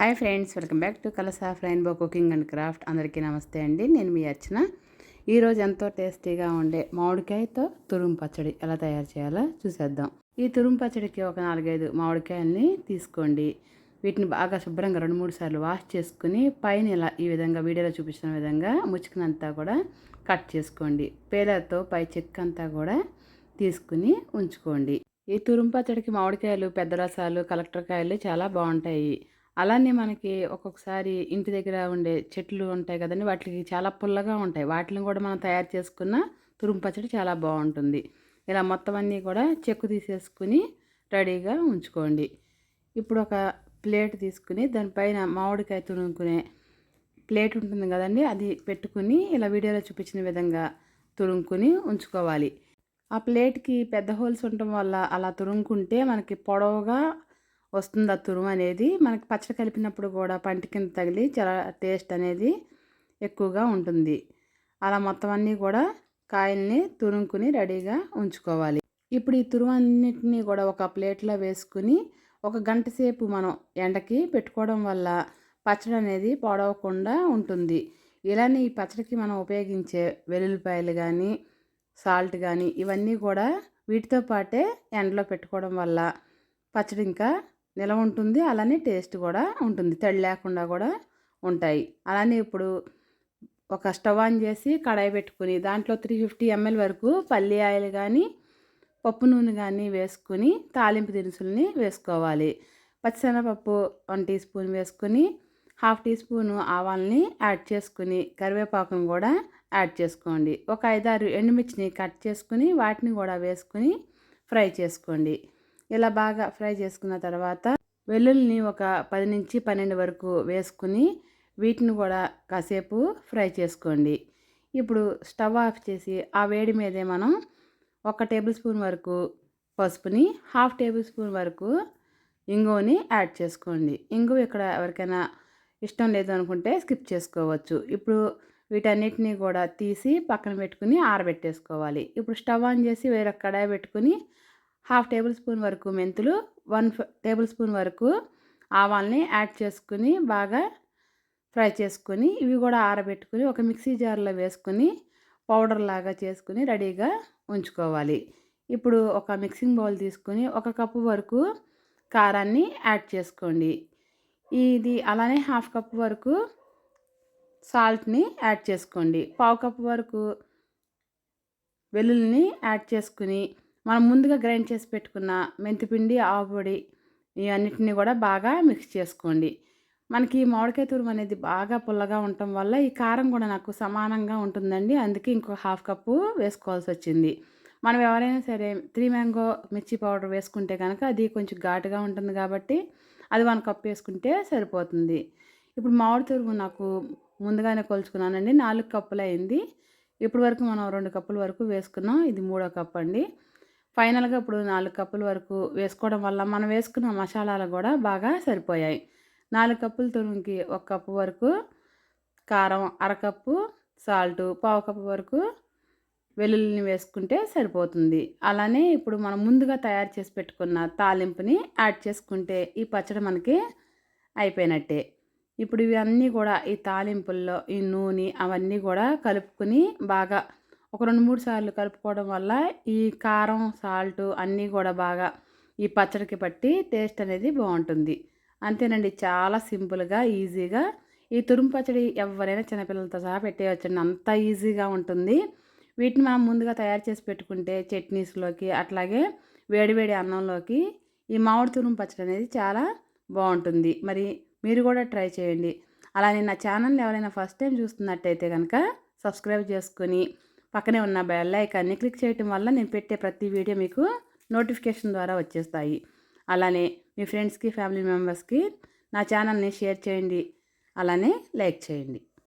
Hi friends welcome back to కలసా బో cooking and craft. అందరికీ నమస్తే అండి నేను మీ అర్చన. ఈరోజు ఎంతో టేస్టీగా ఉండే మామిడికాయతో తురుము పచ్చడి ఎలా తయారు చేయాలో చూసేద్దాం. ఈ తురుము పచ్చడికి ఒక నాలుగైదు మామిడికాయల్ని తీసుకోండి. వీటిని బాగా శుభ్రంగా రెండు మూడు సార్లు వాష్ చేసుకుని పైన ఇలా ఈ విధంగా వీడియోలో చూపించిన విధంగా ముచ్చుకునంతా కూడా కట్ చేసుకోండి. పేలతో పై చెక్క అంతా కూడా తీసుకుని ఉంచుకోండి. ఈ తురుము పచ్చడికి మామిడికాయలు పెద్ద రసాలు కలెక్టర్ కాయలు చాలా బాగుంటాయి. అలానే మనకి ఒక్కొక్కసారి ఇంటి దగ్గర ఉండే చెట్లు ఉంటాయి కదండి వాటికి చాలా పుల్లగా ఉంటాయి. వాటిని కూడా మనం తయారు చేసుకున్న తురుము పచ్చడి చాలా బాగుంటుంది. ఇలా మొత్తం అన్నీ కూడా చెక్కు తీసేసుకుని రెడీగా ఉంచుకోండి. ఇప్పుడు ఒక ప్లేట్ తీసుకుని దానిపైన మామిడికాయ తురుముకునే ప్లేట్ ఉంటుంది కదండి అది పెట్టుకుని ఇలా వీడియోలో చూపించిన విధంగా తురుముకుని ఉంచుకోవాలి. ఆ ప్లేట్కి పెద్ద హోల్స్ ఉండటం వల్ల అలా తురుముకుంటే మనకి పొడవుగా వస్తుంది ఆ తురుము అనేది మనకి పచ్చడి కలిపినప్పుడు కూడా పంట కింద తగిలి చాలా టేస్ట్ అనేది ఎక్కువగా ఉంటుంది. అలా మొత్తం అన్నీ కూడా కాయల్ని తురుముకుని రెడీగా ఉంచుకోవాలి. ఇప్పుడు ఈ తురుము కూడా ఒక ప్లేట్లో వేసుకుని ఒక గంట సేపు మనం ఎండకి పెట్టుకోవడం వల్ల పచ్చడి అనేది పొడవకుండా ఉంటుంది. ఇలానే ఈ పచ్చడికి మనం ఉపయోగించే వెల్లుల్లిపాయలు కానీ సాల్ట్ కానీ ఇవన్నీ కూడా వీటితో పాటే ఎండలో పెట్టుకోవడం వల్ల పచ్చడి ఇంకా నిలవ ఉంటుంది. అలానే టేస్ట్ కూడా ఉంటుంది. తడి లేకుండా కూడా ఉంటాయి. అలానే ఇప్పుడు ఒక స్టవ్ ఆన్ చేసి కడాయి పెట్టుకుని దాంట్లో త్రీ ఫిఫ్టీ ఎంఎల్ వరకు పల్లి ఆయిల్ కానీ పప్పు నూనె కానీ వేసుకుని తాలింపు దినుసుల్ని వేసుకోవాలి. పచ్చిశనగపప్పు వన్ టీ స్పూన్ వేసుకొని హాఫ్ టీ స్పూన్ ఆవాల్ని యాడ్ చేసుకుని కరివేపాకును కూడా యాడ్ చేసుకోండి. ఒక ఐదారు ఎండుమిర్చిని కట్ చేసుకుని వాటిని కూడా వేసుకుని ఫ్రై చేసుకోండి. ఇలా బాగా ఫ్రై చేసుకున్న తర్వాత వెల్లుల్లిని ఒక పది నుంచి పన్నెండు వరకు వేసుకుని వీటిని కూడా కాసేపు ఫ్రై చేసుకోండి. ఇప్పుడు స్టవ్ ఆఫ్ చేసి ఆ వేడి మీదే మనం ఒక టేబుల్ స్పూన్ వరకు పసుపుని హాఫ్ టేబుల్ స్పూన్ వరకు ఇంగువని యాడ్ చేసుకోండి. ఇంగు ఇక్కడ ఎవరికైనా ఇష్టం లేదు అనుకుంటే స్కిప్ చేసుకోవచ్చు. ఇప్పుడు వీటన్నిటిని కూడా తీసి పక్కన పెట్టుకుని ఆరబెట్టేసుకోవాలి. ఇప్పుడు స్టవ్ ఆన్ చేసి వేరే కడాయి పెట్టుకుని హాఫ్ టేబుల్ స్పూన్ వరకు మెంతులు వన్ టేబుల్ స్పూన్ వరకు ఆవాల్ని యాడ్ చేసుకుని బాగా ఫ్రై చేసుకొని ఇవి కూడా ఆరబెట్టుకుని ఒక మిక్సీ జార్లో వేసుకొని పౌడర్ లాగా చేసుకుని రెడీగా ఉంచుకోవాలి. ఇప్పుడు ఒక మిక్సింగ్ బౌల్ తీసుకొని ఒక కప్పు వరకు కారాన్ని యాడ్ చేసుకోండి. ఇది అలానే హాఫ్ కప్ వరకు సాల్ట్ని యాడ్ చేసుకోండి. పావు కప్పు వరకు వెల్లుల్ని యాడ్ చేసుకుని మనం ముందుగా గ్రైండ్ చేసి పెట్టుకున్న మెంతిపిండి ఆవుపొడి ఇవన్నిటిని కూడా బాగా మిక్స్ చేసుకోండి. మనకి మామిడికాయ తురుము అనేది బాగా పుల్లగా ఉండటం వల్ల ఈ కారం కూడా నాకు సమానంగా ఉంటుందండి. అందుకే ఇంకొక హాఫ్ కప్పు వేసుకోవాల్సి వచ్చింది. మనం ఎవరైనా సరే త్రీ మ్యాంగో మిర్చి పౌడర్ వేసుకుంటే కనుక అది కొంచెం ఘాటుగా ఉంటుంది కాబట్టి అది వన్ కప్ వేసుకుంటే సరిపోతుంది. ఇప్పుడు మామిడి తురుము నాకు ముందుగానే కొలుచుకున్నానండి. నాలుగు కప్పులు అయింది ఇప్పటి వరకు మనం రెండు కప్పుల వరకు వేసుకున్నాం. ఇది మూడో కప్ అండి. ఫైనల్గా ఇప్పుడు నాలుగు కప్పుల వరకు వేసుకోవడం వల్ల మనం వేసుకున్న మసాలాలు కూడా బాగా సరిపోయాయి. నాలుగు కప్పుల తురుముకి ఒక కప్పు వరకు కారం అరకప్పు సాల్ట్ పావు కప్పు వరకు వెల్లుల్లిని వేసుకుంటే సరిపోతుంది. అలానే ఇప్పుడు మనం ముందుగా తయారు చేసి పెట్టుకున్న తాలింపుని యాడ్ చేసుకుంటే ఈ పచ్చడి మనకి అయిపోయినట్టే. ఇప్పుడు ఇవన్నీ కూడా ఈ తాలింపుల్లో ఈ నూనె అవన్నీ కూడా కలుపుకొని బాగా ఒక రెండు మూడు సార్లు కలుపుకోవడం వల్ల ఈ కారం సాల్ట్ అన్నీ కూడా బాగా ఈ పచ్చడికి పట్టి టేస్ట్ అనేది బాగుంటుంది. అంతేనండి చాలా సింపుల్గా ఈజీగా ఈ తురుము పచ్చడి ఎవరైనా చిన్నపిల్లలతో సహా పెట్టేయచ్చండి. అంత ఈజీగా ఉంటుంది. వీటిని మనం ముందుగా తయారు చేసి పెట్టుకుంటే చట్నీస్లోకి అట్లాగే వేడివేడి అన్నంలోకి ఈ మామిడి తురుము పచ్చడి అనేది చాలా బాగుంటుంది. మరి మీరు కూడా ట్రై చేయండి. అలానే నా ఛానల్ని ఎవరైనా ఫస్ట్ టైం చూస్తున్నట్టయితే కనుక సబ్స్క్రైబ్ చేసుకొని పక్కనే ఉన్న బెల్ ఐకాన్ని క్లిక్ చేయటం వల్ల నేను పెట్టే ప్రతి వీడియో మీకు నోటిఫికేషన్ ద్వారా వచ్చేస్తాయి. అలానే మీ ఫ్రెండ్స్కి ఫ్యామిలీ మెంబర్స్కి నా ఛానల్ని షేర్ చేయండి. అలానే లైక్ చేయండి.